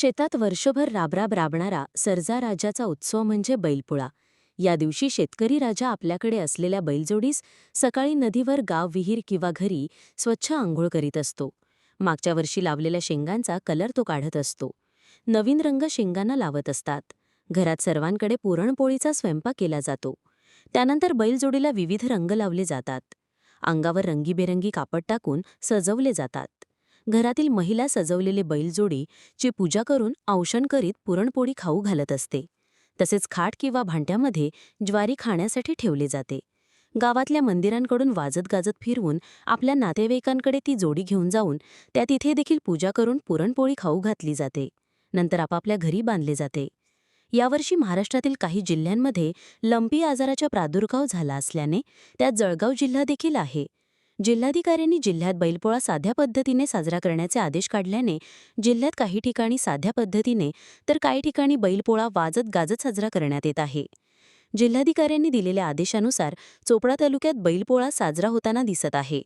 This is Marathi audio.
शेतात वर्षभर राबराब राबणारा सरजा राजाचा उत्सव म्हणजे बैलपोळा. या दिवशी शेतकरी राजा आपल्याकडे असलेल्या बैलजोडीस सकाळी नदीवर गाव विहीर किंवा घरी स्वच्छ आंघोळ करीत असतो. मागच्या वर्षी लावलेल्या शेंगांचा कलर तो काढत असतो. नवीन रंग शेंगांना लावत असतात. घरात सर्वांकडे पुरणपोळीचा स्वयंपाक केला जातो. त्यानंतर बैलजोडीला विविध रंग लावले जातात. अंगावर रंगीबेरंगी कापड टाकून सजवले जातात. घरातील महिला सजवलेले बैलजोडी ची पूजा करून औषण करीत पुरणपोळी खाऊ घालत असते. तसेच खाट किंवा भांड्यामध्ये ज्वारी खाण्यासाठी ठेवले जाते. गावातल्या मंदिरांकडून वाजत गाजत फिरवून आपल्या नातेवाईकांकडे ती जोडी घेऊन जाऊन त्या तिथे देखील पूजा करून पुरणपोळी खाऊ घातली जाते. नंतर आपापल्या घरी बांधले जाते. यावर्षी महाराष्ट्रातील काही जिल्ह्यांमध्ये लंपी आजाराचा प्रादुर्भाव झाला असल्याने त्यात जळगाव जिल्हा देखील आहे. जिल्हाधिकाऱ्यांनी जिल्ह्यात बैलपोळा साध्या पद्धतीने साजरा करण्याचे आदेश काढल्याने जिल्ह्यात काही ठिकाणी साध्या पद्धतीने तर काही ठिकाणी बैलपोळा वाजत गाजत साजरा करण्यात येत आहे. जिल्हाधिकाऱ्यांनी दिलेल्या आदेशानुसार चोपडा तालुक्यात बैलपोळा साजरा होताना दिसत आहे.